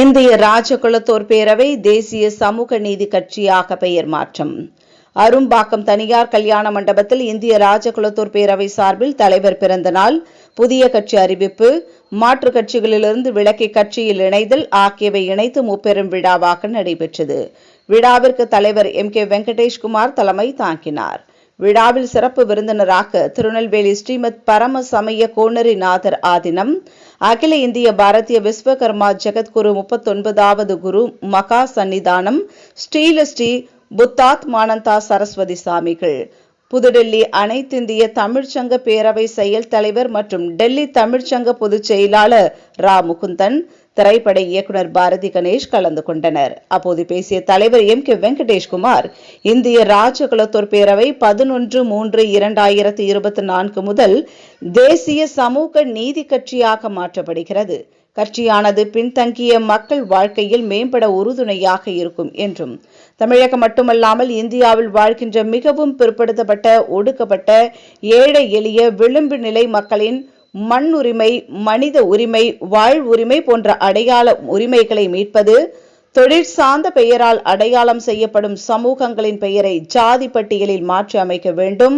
இந்திய ராஜகுலத்தோர் பேரவை தேசிய சமூக நீதி கட்சியாக பெயர் மாற்றம். அரும்பாக்கம் தனியார் கல்யாண மண்டபத்தில் இந்திய ராஜகுலத்தோர் பேரவை சார்பில் தலைவர் பிறந்த நாள் புதிய கட்சி அறிவிப்பு மாற்று கட்சிகளிலிருந்து விலக்கி கட்சியில் இணைதல் ஆகியவை இணைத்து முப்பெரும் விழாவாக நடைபெற்றது. விழாவிற்கு தலைவர் எம் கே வெங்கடேஷ்குமார் தலைமை தாங்கினார். விழாவில் சிறப்பு விருந்தினராக திருநெல்வேலி ஸ்ரீமத் பரம சமய கோணரிநாதர் ஆதினம் அகில இந்திய பாரதிய விஸ்வகர்மா ஜெகத்குரு முப்பத்தொன்பதாவது குரு மகா சன்னிதானம் ஸ்ரீல ஸ்ரீ புத்தாத்மானந்தா சரஸ்வதி சாமிகள். புதுடெல்லி அனைத்திந்திய தமிழ்ச்சங்க பேரவை செயல் தலைவர் மற்றும் டெல்லி தமிழ்ச்சங்க பொதுச் செயலாளர் ரா. முகுந்தன் திரைப்பட இயக்குனர் பாரதி கணேஷ் கலந்து கொண்டனர். அப்போது பேசிய தலைவர் எம். கே. வெங்கடேஷ்குமார் இந்திய ராஜகுலத்தோர் பேரவை பதினொன்று மூன்று இரண்டாயிரத்தி இருபத்தி நான்கு முதல் தேசிய சமூக நீதி கட்சியாக மாற்றப்படுகிறது. கட்சியானது பின்தங்கிய மக்கள் வாழ்க்கையில் மேம்பட உறுதுணையாக இருக்கும் என்றும் தமிழகம் மட்டுமல்லாமல் இந்தியாவில் வாழ்கின்ற மிகவும் பிற்படுத்தப்பட்ட ஒடுக்கப்பட்ட ஏழை எளிய விளிம்பு நிலை மக்களின் மண் உரிமை மனித உரிமை வாழ்வுரிமை போன்ற அடையாள உரிமைகளை மீட்பது தொழிற் சார்ந்த பெயரால் அடையாளம் செய்யப்படும் சமூகங்களின் பெயரை ஜாதி பட்டியலில் மாற்றி அமைக்க வேண்டும்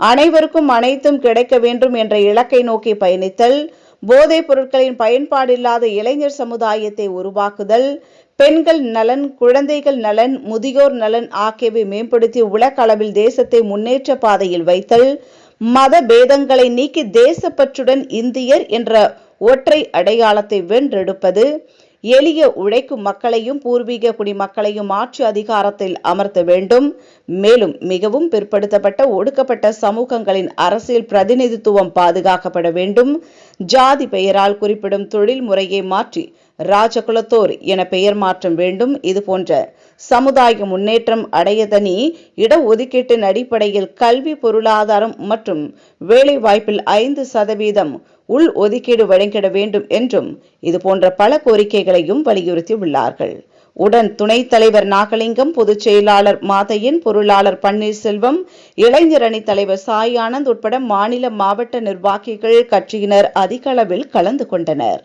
அனைவருக்கும் அனைத்தும் கிடைக்க வேண்டும் என்ற இலக்கை நோக்கி பயணித்தல் போதைப் பொருட்களின் பயன்பாடில்லாத இளைஞர் சமுதாயத்தை உருவாக்குதல் பெண்கள் நலன் குழந்தைகள் நலன் முதியோர் நலன் ஆகியவை மேம்படுத்தி உலக அளவில் தேசத்தை முன்னேற்ற பாதையில் வைத்தல் மத பேதங்களை நீக்கி தேசப்பற்றுடன் இந்தியர் என்ற ஒற்றை அடையாளத்தை வென்றெடுப்பது எளிய உழைக்கும் மக்களையும் பூர்வீக குடிமக்களையும் ஆட்சி அதிகாரத்தில் அமர்த்த வேண்டும். மேலும் மிகவும் பிற்படுத்தப்பட்ட ஒடுக்கப்பட்ட சமூகங்களின் அரசியல் பிரதிநிதித்துவம் பாதுகாக்கப்பட வேண்டும். ஜாதி பெயரால் குறிப்பிடும் தொழில் முறையை மாற்றி ராஜகுலத்தோர் என பெயர் மாற்றம் வேண்டும். இது போன்ற சமுதாய முன்னேற்றம் அடையதனி இடஒதுக்கீட்டின் அடிப்படையில் கல்வி பொருளாதாரம் மற்றும் வேலை வாய்ப்பில் ஐந்து சதவீதம் உள் ஒதுக்கீடு வழங்கிட வேண்டும் என்றும் இதுபோன்ற பல கோரிக்கைகளையும் வலியுறுத்தியுள்ளார்கள். உடன் துணைத் தலைவர் நாகலிங்கம் பொதுச் செயலாளர் மாதையன் பொருளாளர் பன்னீர்செல்வம் இளைஞர் அணி தலைவர் சாய் ஆனந்த் உட்பட மாநில மாவட்ட நிர்வாகிகள் கட்சியினர் அதிக அளவில் கலந்து கொண்டனர்.